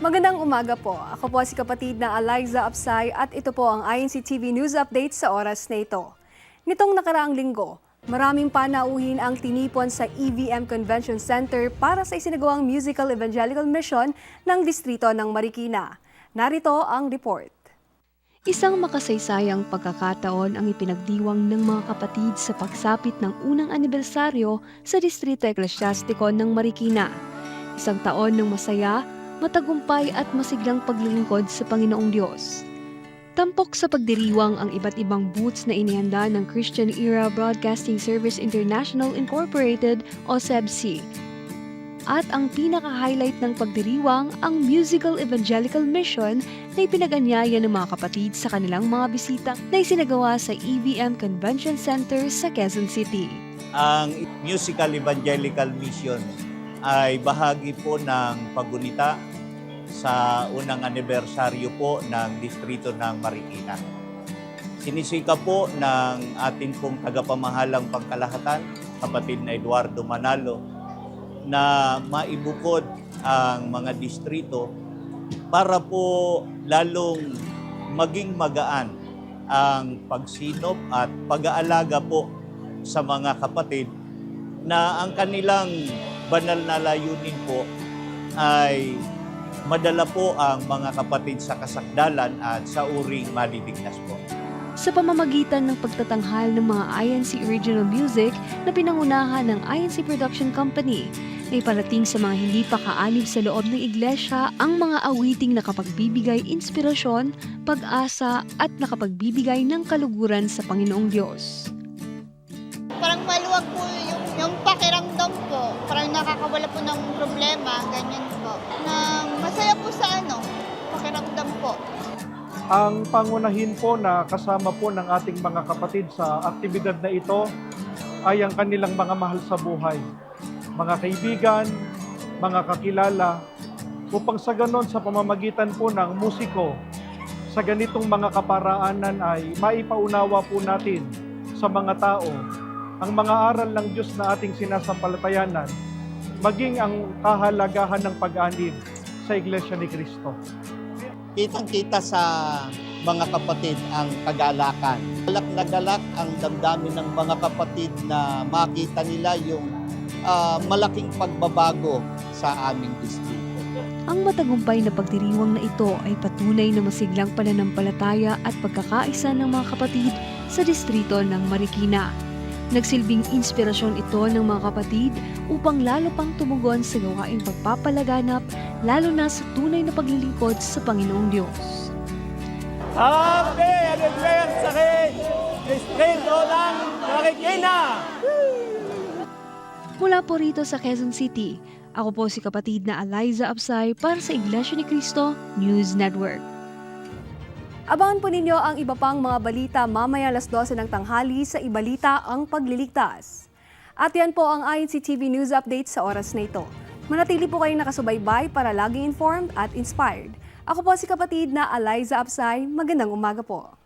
umaga po. Ako po si kapatid na Eliza Apsay at ito po ang INC TV News Update sa oras na ito. Nitong nakaraang linggo, maraming panauhin ang tinipon sa EVM Convention Center para sa isinagawang musical evangelical mission ng distrito ng Marikina. Narito ang report. Isang makasaysayang pagkakataon ang ipinagdiwang ng mga kapatid sa pagsapit ng unang anibersaryo sa Distrito Eklesyastiko ng Marikina. Isang taon ng masaya, matagumpay at masiglang paglilingkod sa Panginoong Diyos. Tampok sa pagdiriwang ang iba't ibang booths na inihanda ng Christian Era Broadcasting Service International Incorporated o SEBC. At ang pinaka-highlight ng pagdiriwang ang Musical Evangelical Mission na ipinag-anyaya ng mga kapatid sa kanilang mga bisita na isinagawa sa EVM Convention Center sa Quezon City. Ang Musical Evangelical Mission ay bahagi po ng pagunita sa unang anibersaryo po ng Distrito ng Marikina. Sinisika po ng ating pong tagapamahalang pangkalahatan, kapatid na Eduardo Manalo, na maibukod ang mga distrito para po lalong maging magaan ang pagsinop at pag-aalaga po sa mga kapatid na ang kanilang banal na layunin po ay madala po ang mga kapatid sa kasakdalan at sa uring maliligtas po. sa pamamagitan ng pagtatanghal ng mga INC Original Music na pinangunahan ng INC Production Company na iparating sa mga hindi pa kaanib sa loob ng iglesia ang mga awiting nakapagbibigay inspirasyon, pag-asa at nakapagbibigay ng kaluguran sa Panginoong Diyos. Pakiramdam po. Parang nakakawala po ng problema, ganyan po. Na masaya po sa ano, pakiramdam po. Ang pangunahin po na kasama po ng ating mga kapatid sa aktibidad na ito ay ang kanilang mga mahal sa buhay. Mga kaibigan, mga kakilala, upang sa ganon sa pamamagitan po ng musiko, sa ganitong mga kaparaanan ay maipaunawa po natin sa mga tao ang mga aral ng Diyos na ating sinasampalatayanan, maging ang kahalagahan ng pag-anib sa Iglesia ni Cristo. Kitang-kita sa mga kapatid ang kagalakan. Galak na galak ang damdamin ng mga kapatid na makita nila yung ah, malaking pagbabago sa aming distrito. Ang matagumpay na pagdiriwang na ito ay patunay na masiglang pananampalataya at pagkakaisa ng mga kapatid sa distrito ng Marikina. Nagsilbing inspirasyon ito ng mga kapatid upang lalo pang tumugon sa gawaing pagpapalaganap lalo na sa tunay na paglilingkod sa Panginoong Diyos. Happy anniversary! Distrito ng Marikina! Mula po rito sa Quezon City, ako po si kapatid na Eliza Absay para sa Iglesia ni Cristo News Network. Abangan po ninyo ang iba pang mga balita mamaya alas 12 ng tanghali sa Ibalita ang Pagliligtas. At yan po ang INC TV News Update sa oras na ito. Manatili po kayong nakasubaybay para laging informed at inspired. Ako po si kapatid na Eliza Absay. Magandang umaga po.